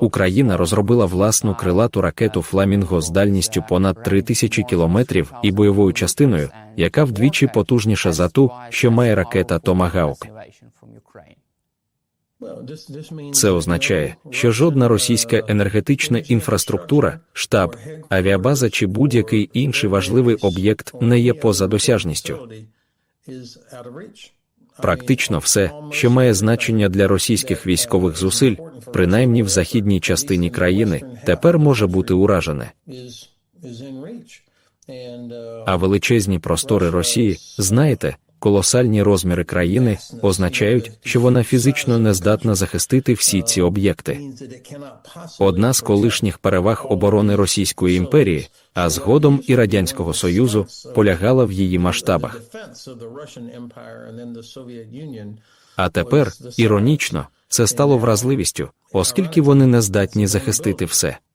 Україна розробила власну крилату ракету Фламінго з дальністю понад 3000 кілометрів і бойовою частиною, яка вдвічі потужніша за ту, що має ракета Томагаук. Це означає, що жодна російська енергетична інфраструктура, штаб, авіабаза чи будь-який інший важливий об'єкт не є поза досяжністю. Практично все, що має значення для російських військових зусиль, принаймні в західній частині країни, тепер може бути уражене. А величезні простори Росії, знаєте, колосальні розміри країни означають, що вона фізично не здатна захистити всі ці об'єкти. Одна з колишніх переваг оборони Російської імперії, а згодом і Радянського Союзу, полягала в її масштабах. А тепер, іронічно, це стало вразливістю, оскільки вони не здатні захистити все.